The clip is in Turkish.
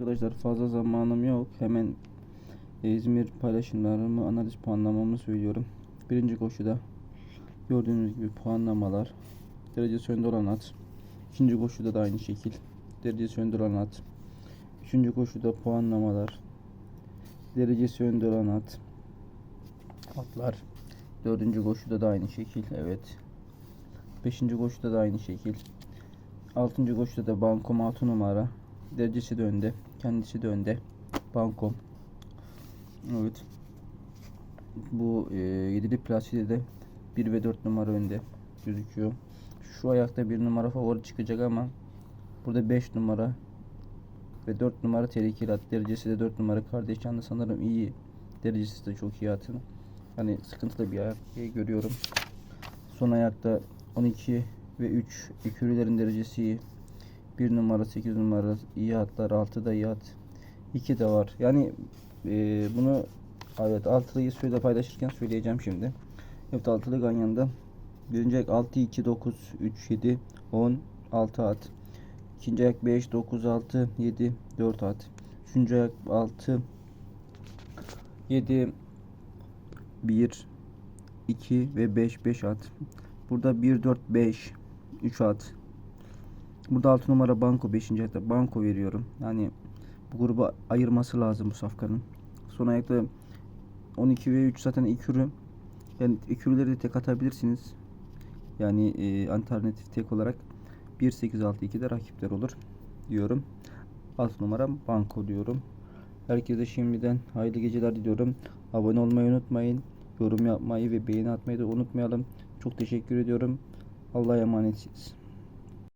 Arkadaşlar fazla zamanım yok. Hemen İzmir paylaşımlarımı, analiz puanlamamı söylüyorum. Birinci koşuda gördüğünüz gibi puanlamalar. Derecesi önde olan at. İkinci koşuda da aynı şekil. Derecesi önde olan at. Üçüncü koşuda puanlamalar. Derecesi önde olan at. Atlar. Dördüncü koşuda da aynı şekil. Evet. Beşinci koşuda da aynı şekil. Altıncı koşuda da bankom 6 numara. Derecesi de önde. Kendisi de önde. Bankom. Evet. Bu e, yedili plaside de 1 ve 4 numara önde gözüküyor. Şu ayakta bir numara favori çıkacak ama burada 5 numara ve 4 numara tehlikeli at. Derecesi de 4 numara kardeş canlı sanırım iyi. Derecesi de çok iyi atın. Hani sıkıntılı bir ayak görüyorum. Son ayakta 12 ve 3 ekürülerin derecesi iyi. 1 numara 8 numara iyi atlar 6 da iyi at. 2 de var. Yani e, bunu evet altılıyı suyla paylaşırken söyleyeceğim şimdi. Evet altılı Ganyan'da birinci ayak 6 2 9 3 7 10 6 at. İkinci ayak 5 9 6 7 4 at. Üçüncü ayak 6 7 1 2 ve 5 5 at. Burada 1 4 5 3 at. Burada 6 numara banko 5. ayakta banko veriyorum. Yani bu gruba ayırması lazım bu safkanın. Son ayakta 12 ve 3 zaten ekürü. Yani ekürüleri de tek atabilirsiniz. Yani e, alternatif tek olarak 1 8 6 2 de rakipler olur diyorum. 6 numara banko diyorum. Herkese şimdiden hayırlı geceler diliyorum. Abone olmayı unutmayın. Yorum yapmayı ve beğeni atmayı da unutmayalım. Çok teşekkür ediyorum. Allah'a emanetsiniz.